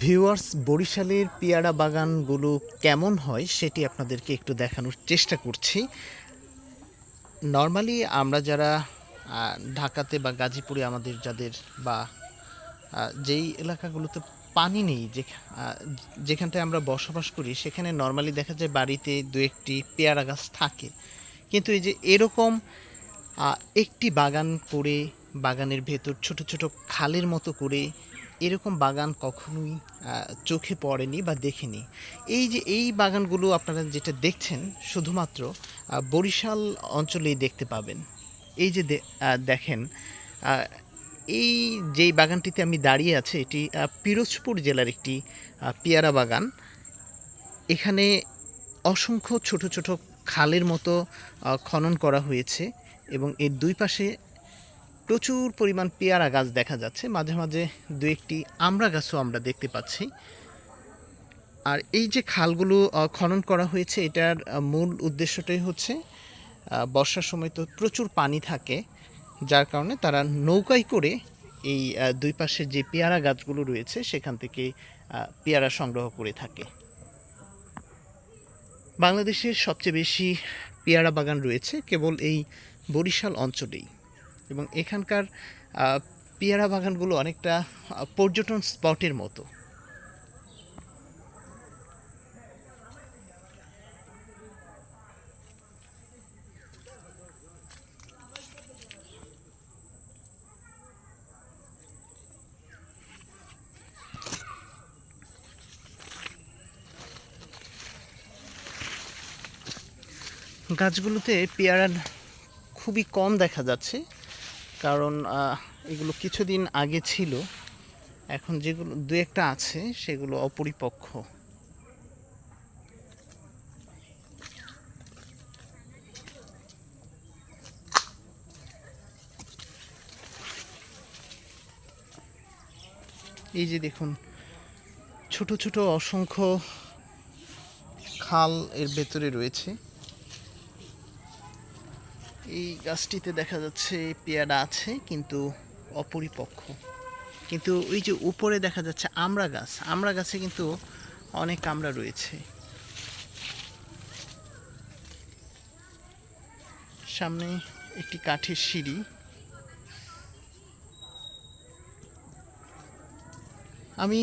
Viewers, বরিশালের পেয়ারা বাগানগুলো কেমন হয় সেটি আপনাদেরকে একটু দেখানোর চেষ্টা করছি। নর্মালি আমরা যারা ঢাকাতে বা গাজীপুরে আমাদের যাদের বা যেই এলাকাগুলোতে পানি নেই যে যেখানটায় আমরা বসবাস করি, সেখানে নর্মালি দেখা যায় বাড়িতে দু একটি পেয়ারা গাছ থাকে। কিন্তু এই যে এরকম একটি বাগান করে, বাগানের ভেতর ছোট ছোট খালের মতো করে এরকম বাগান কখনোই চোখে পড়েনি বা দেখিনি। এই যে, এই বাগানগুলো আপনারা যেটা দেখছেন, শুধুমাত্র বরিশাল অঞ্চলেই দেখতে পাবেন। এই যে দেখেন এই যেই বাগানটিতে আমি দাঁড়িয়ে আছি, এটি পিরোজপুর জেলার একটি পেয়ারা বাগান। এখানে অসংখ্য ছোট ছোট খালের মতো খনন করা হয়েছে এবং এর দুই পাশে প্রচুর পরিমাণ পেয়ারা গাছ দেখা যাচ্ছে। মাঝে মাঝে দু একটি আমড়া গাছও আমরা দেখতে পাচ্ছি। আর এই যে খালগুলো খনন করা হয়েছে, এটার মূল উদ্দেশ্যটাই হচ্ছে বর্ষার সময় তো প্রচুর পানি থাকে, যার কারণে তারা নৌকায় করে এই দুই পাশে যে পেয়ারা গাছগুলো রয়েছে, সেখান থেকে পেয়ারা সংগ্রহ করে থাকে। বাংলাদেশের সবচেয়ে বেশি পেয়ারা বাগান রয়েছে, কেবল এই বরিশাল অঞ্চলেই। এবং এখানকার পেয়ারা বাগানগুলো অনেকটা পর্যটন স্পটের মতো। গাছগুলোতে পেয়ারা খুবই কম দেখা যাচ্ছে। কারণ এগুলো কিছুদিন আগে ছিল। এখন যেগুলো, দু একটা আছে, সেগুলো অপরিপক্ষ। এই যে দেখুন, ছোট ছোট অসংখ্য খাল এর ভেতরে রয়েছে। এই গাছটিতে দেখা যাচ্ছে পেয়ারা আছে, কিন্তু অপরিপক্ষ কিন্তু ওই যে উপরে দেখা যাচ্ছে আমড়া গাছ আমড়া গাছে কিন্তু অনেক আমড়া রয়েছে। সামনে একটি কাঠের সিঁড়ি। আমি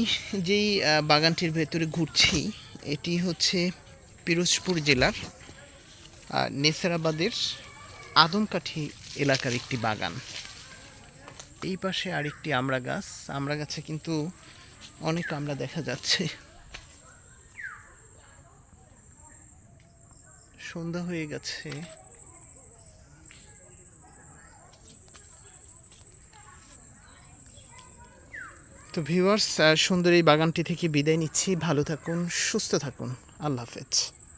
যেই বাগানটির ভেতরে ঘুরছি, এটি হচ্ছে পিরোজপুর জেলার নেসারাবাদের আদমকাঠি এলাকার একটি বাগান। এই পাশে আরেকটি আমড়া গাছ আমড়া গাছে কিন্তু অনেক আমড়া দেখা যাচ্ছে। সন্ধ্যা হয়ে গেছে। তো ভিউয়ার্স সুন্দর এই বাগানটি থেকে বিদায় নিচ্ছি। ভালো থাকুন, সুস্থ থাকুন। আল্লাহ হাফেজ।